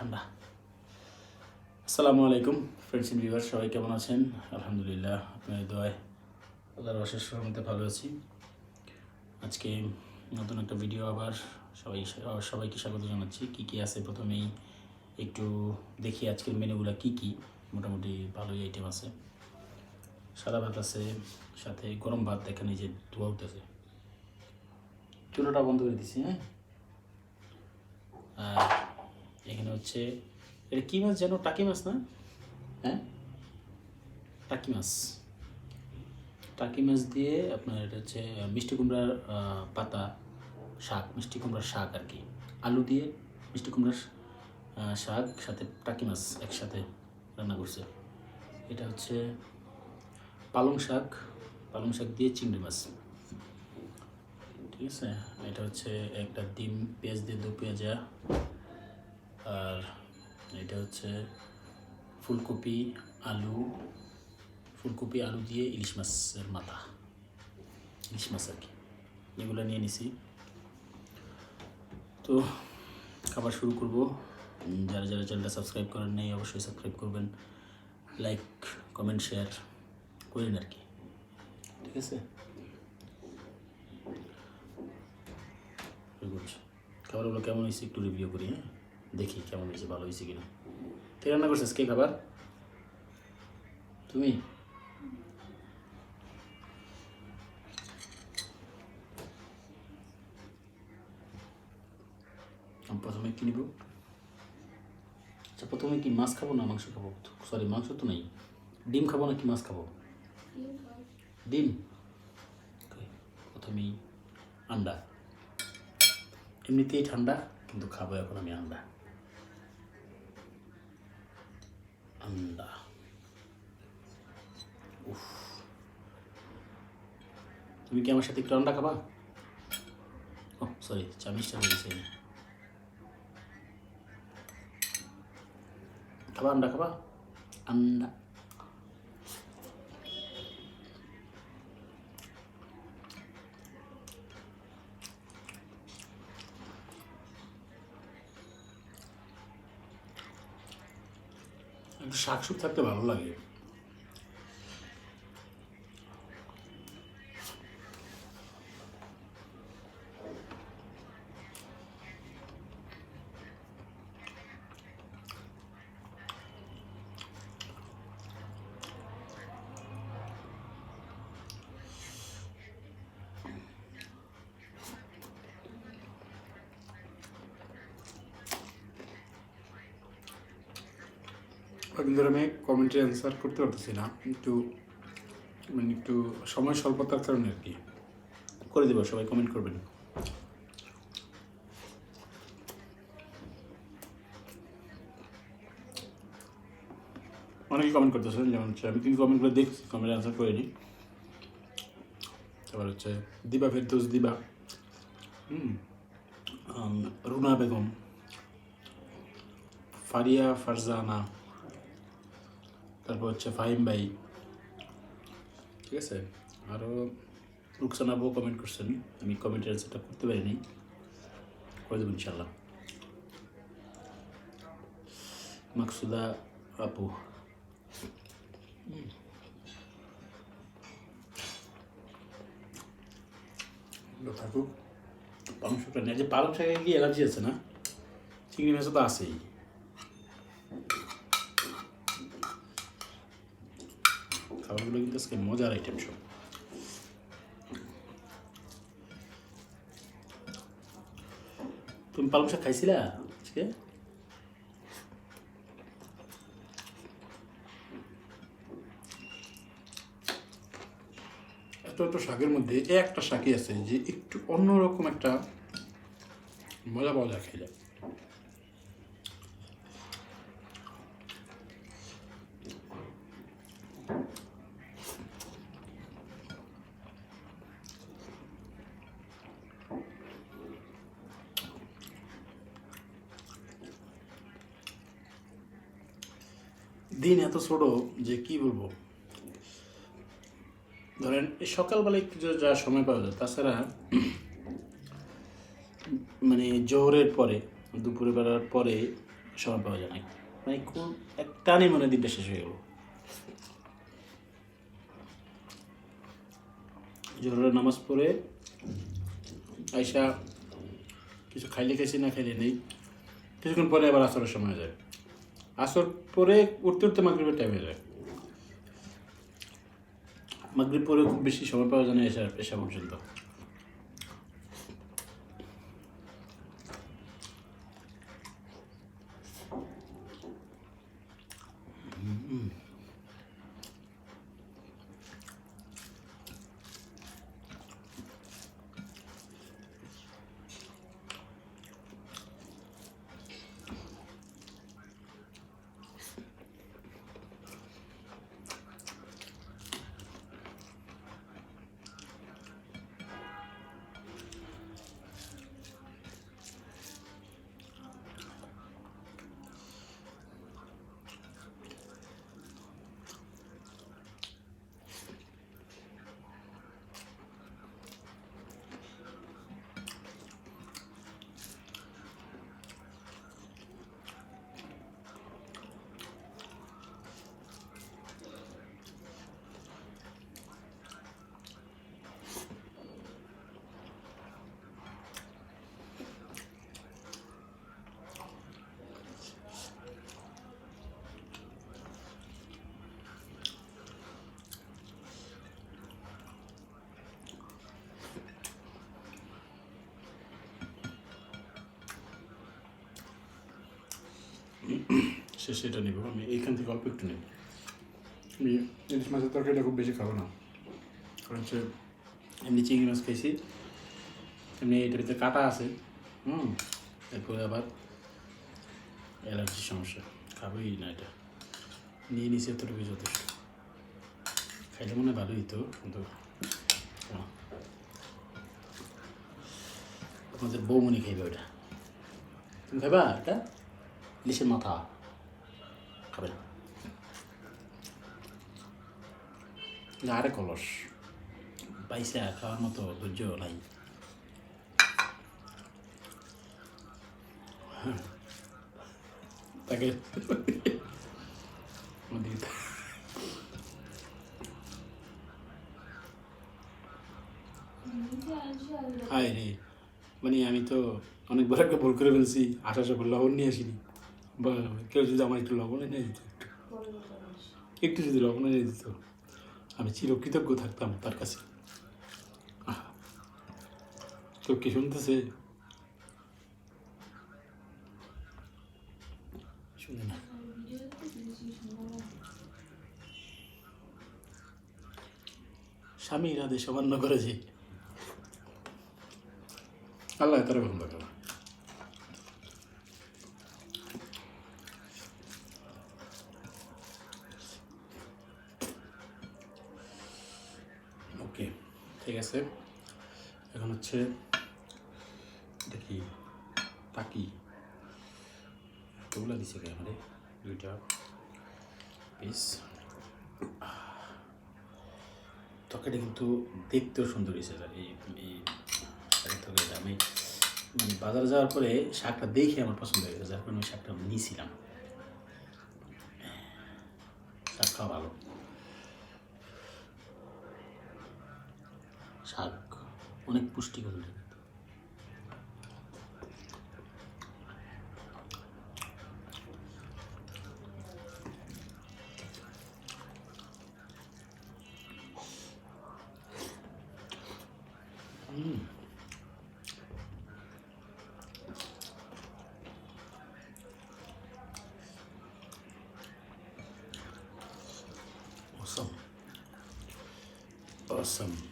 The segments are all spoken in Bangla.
ঠান্ডা। আসসালামু আলাইকুম ফ্রেন্ডস ইন ভিউয়ার সবাই কেমন আছেন? আলহামদুলিল্লাহ আপনার দোয়ায় আল্লাহর অশেষ মধ্যে ভালো আছি। আজকে নতুন একটা ভিডিও আবার সবাই সবাইকে স্বাগত জানাচ্ছি। কী কী আছে প্রথমেই একটু দেখি আজকের মেনুগুলো কী কী। মোটামুটি ভালোই আইটেম আছে। সাদা ভাত আছে, সাথে গরম ভাত, দেখেন এই যে ধোয়া উঠতেছে। চুলোটা বন্ধ করে দিছি হ্যাঁ? আর এখানে হচ্ছে, এটা কী মাছ যেন? টাকি মাছ না? হ্যাঁ? টাকি মাছ। টাকি মাছ দিয়ে আপনার এটা হচ্ছে, মিষ্টি কুমড়ার পাতা, শাক, মিষ্টি কুমড়ার শাক আর কি। আলু দিয়ে মিষ্টি কুমড়ার শাক, সাথে টাকি মাছ একসাথে রান্না করছে। এটা হচ্ছে পালং শাক পালং শাক দিয়ে চিংড়ি মাছ। ঠিক আছে? এটা হচ্ছে একটা ডিম, পেঁয়াজ দিয়ে দু পেঁয়াজা আর এটা হচ্ছে ফুলকপি, আলু ফুলকপি, আলু দিয়ে ইলিশ মাছের মাথা। ইলিশ মাছ আর কি। এগুলো নিয়ে নিছি। তো খাবার শুরু করব। যারা যারা চ্যানেলটা সাবস্ক্রাইব করেন নেই, অবশ্যই সাবস্ক্রাইব করবেন। লাইক কমেন্ট শেয়ার করেন আর কি। ঠিক আছে? খাবারগুলো কেমন হয়েছে একটু রিভিউ করি হ্যাঁ? দেখি কেমন হয়েছে, ভালো হয়েছে কিনা। কে রান্না করছিস কে খাবার? তুমি? প্রথমে কি নিব? আচ্ছা প্রথমে কি মাছ খাব না মাংস খাব? সরি মাংস তো নেই। ডিম খাব না কি মাছ খাব? ডিম। প্রথমেই আন্ডা। এমনিতেই ঠান্ডা, কিন্তু খাব এখন আমি আন্ডা। আন্ডা উফ তুমি কি আমার সাথে একটু আন্ডা খাবা ও সরি চামিচটা আমি খাবা আন্ডা খাবা আন্ডা একটু শাক শুক থাকতে ভালো লাগে। কদিন আমি কমেন্টে অ্যান্সার করতে পারতেছি না। একটু মানে একটু সময় স্বল্পতার কারণে আর কি। করে দেবো, সবাই কমেন্ট করবেন। অনেকে কমেন্ট করতেছেন, যেমন হচ্ছে, আমি কিন্তু কমেন্টগুলো দেখছি কমেন্ট অ্যান্সার করিনি তারপর হচ্ছে, দিবা ফেরদৌস, দিবা। হুম। রুনা বেগম। ফারিয়া ফারজানা। তারপর হচ্ছে ফাহিম ভাই। ঠিক আছে? আরও রুকসানা বউ কমেন্ট করছেন। আমি কমেন্টের অ্যান্সারটা করতে পারিনি। করে দেবো ইনশাল্লাহ মাকসুদা আপু। থাকুক। পালং শাকটা যে পালং শাকে কি অ্যালার্জি আছে না? চিংড়ি মাছও তো আছেই। খাবারগুলো কিন্তু আজকে মজার আইটেম সব। তুমি পালং শাক খাইছিলা আজকে? শাকের মধ্যে একটা শাকই আছে যে একটু অন্যরকম একটা মজা পাওয়া যায় খেলে দিন এত ছোট যে কি বলব? ধরেন, এই সকালবেলায় একটু যা- সময় পাওয়া যায়, তাছাড়া মানে জোহরের পরে, দুপুরে বেলার পরে সময় পাওয়া যায় না। মানে কোন এক টানে মনে দিনটা শেষ হয়ে গেল। জোহরের নামাজ পড়ে আইসা কিছু খাইলে খাইছি, না খাইলে নেই, কিছুক্ষণ পরে আবার আসরের সময় যায়। আসর পরে উঠতে উঠতে মাগরীবের টাইম হয়ে যায়। মাগরীব পরে খুব বেশি সময় পাওয়া যায় না এসা এসা পর্যন্ত। সে সেটা নিব আমি এইখান থেকে অল্প একটু নেব। আমি ইলিশ মাছের তরকারিটা খুব বেশি খাব না। কারণ হচ্ছে এমনি চিংড়ি মাছ খাইছি এমনি এটার ভিতরে কাটা আছে হুম এরপরে আবার অ্যালার্জির সমস্যা খাবোই না এটা। নিয়ে নিছি এতটুকু যথেষ্ট। খাইলে মনে হয় ভালোই তো কিন্তু। আমাদের বৌমনি খাইবে ওটা তুমি খাইবা এটা? ইলিশের মাথা। খাবে না না, আরে কলস পাইসা খাওয়ার মতো ধৈর্য নাই। হ্যাঁ। তাকে। হায় রে মানে আমি তো অনেক বড় একটা ভুল করে ফেলছি আশা করে লবণ নিয়ে আসিনি। বা কেউ যদি আমার একটু লবণ এনে দিত, একটু। একটু যদি লবণ এনে দিত, আমি চিরকৃতজ্ঞ থাকতাম তার কাছে। তো কি শুনতেছে? শুনে না। স্বামী রাধে সমান্য করেছে আল্লাহ তারা পছন্দ করে ওকে ঠিক আছে। এখন হচ্ছে দেখি টাকি এতগুলো দিছে আমাদের দুইটা পিস তরকারিটা কিন্তু দেখতেও সুন্দর হয়েছে এই এই তরকারিটা আমি মানে বাজারে যাওয়ার পরে শাকটা দেখে আমার পছন্দ হয়ে গেছে। যার কারণে ওই শাকটা আমি নিয়েছিলাম শাক খাওয়া ভালো শাক অনেক পুষ্টিকর এটা কিন্তু। Awesome. Awesome.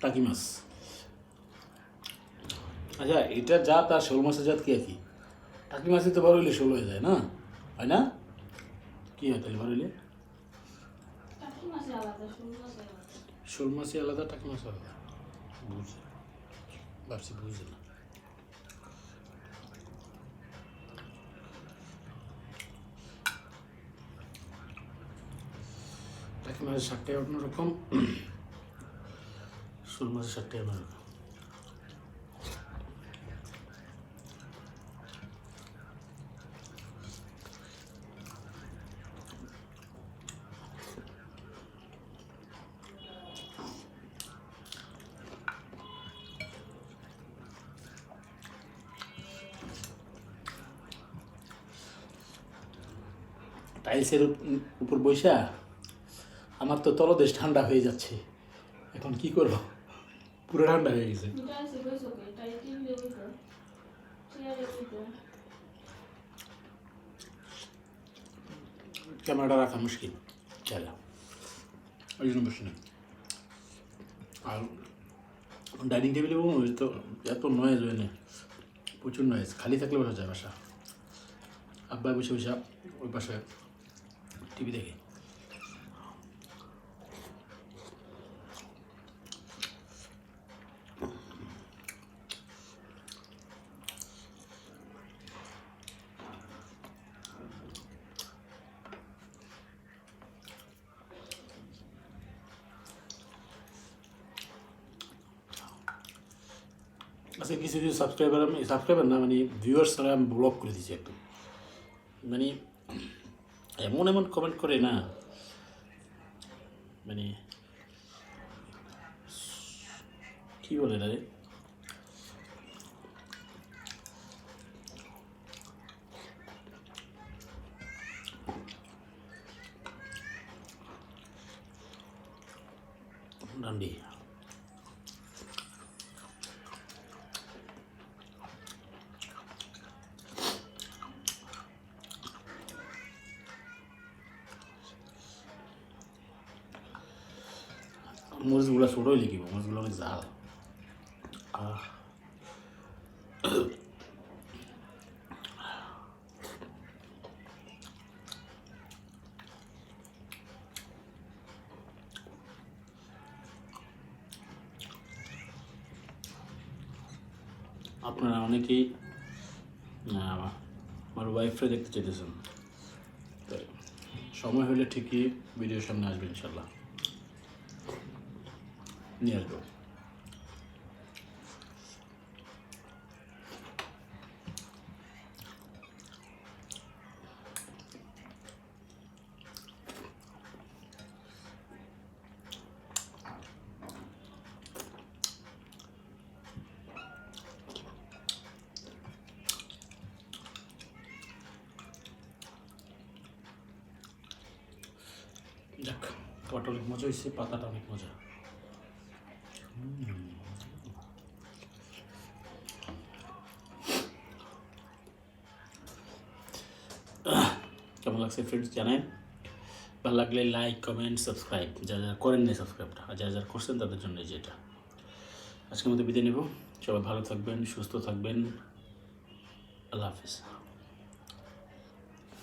টাকি মাছ আচ্ছা এটার জাত আর শোল মাছের জাত কি একই? টাকি মাছই তো বড় হইলে শোল হয়ে যায় না? হয় না? কি হয় তাহলে বড় হইলে শোল মাছে আলাদা। মাছই আলাদা টাকি মাছ আলাদা? বুঝে ভাবছি বুঝে না। টাকি মাছের শাকটাই অন্যরকম। টাইলসের উপর বৈশা আমার তো তলদেশ ঠান্ডা হয়ে যাচ্ছে। এখন কি করব? পুরো ঠান্ডা হয়ে গেছে ক্যামেরাটা রাখা মুশকিল চালা ওই জন্য বসে না আর ডাইনিং টেবিলে ওই তো এত নয়েজ হয় না প্রচুর নয়েজ খালি থাকলে বসা যায় বাসা আব্বা বসে বসে ওই পাশে টিভি দেখে আচ্ছা কিছু কিছু সাবস্ক্রাইবার আমি সাবস্ক্রাইবার না মানে ভিউয়ার্স ছাড়া আমি ব্লক করে দিয়েছি একটু মানে এমন এমন কমেন্ট করে না মানে কি বলে না রে মরিচগুলো ছোটোই লিখিব মরিচগুলো অনেক জাল আপনারা অনেকেই আমার ওয়াইফরে দেখতে চাইতেছেন। সময় হলে ঠিকই ভিডিওর সামনে আসবে ইনশাল্লাহ। নিয়ে আসব যাক অনেক মজা হয়েছে পাতাটা অনেক মজা। কেমন লাগছে ফ্রেন্ডস জানেন? ভালো লাগলে লাইক কমেন্ট সাবস্ক্রাইব যারা যারা করেন নাই সাবস্ক্রাইবটা আর যারা যারা করছেন তাদের জন্য যেটা। আজকের মতো বিদায় নেব। সবাই ভালো থাকবেন, সুস্থ থাকবেন। আল্লাহ হাফিজ।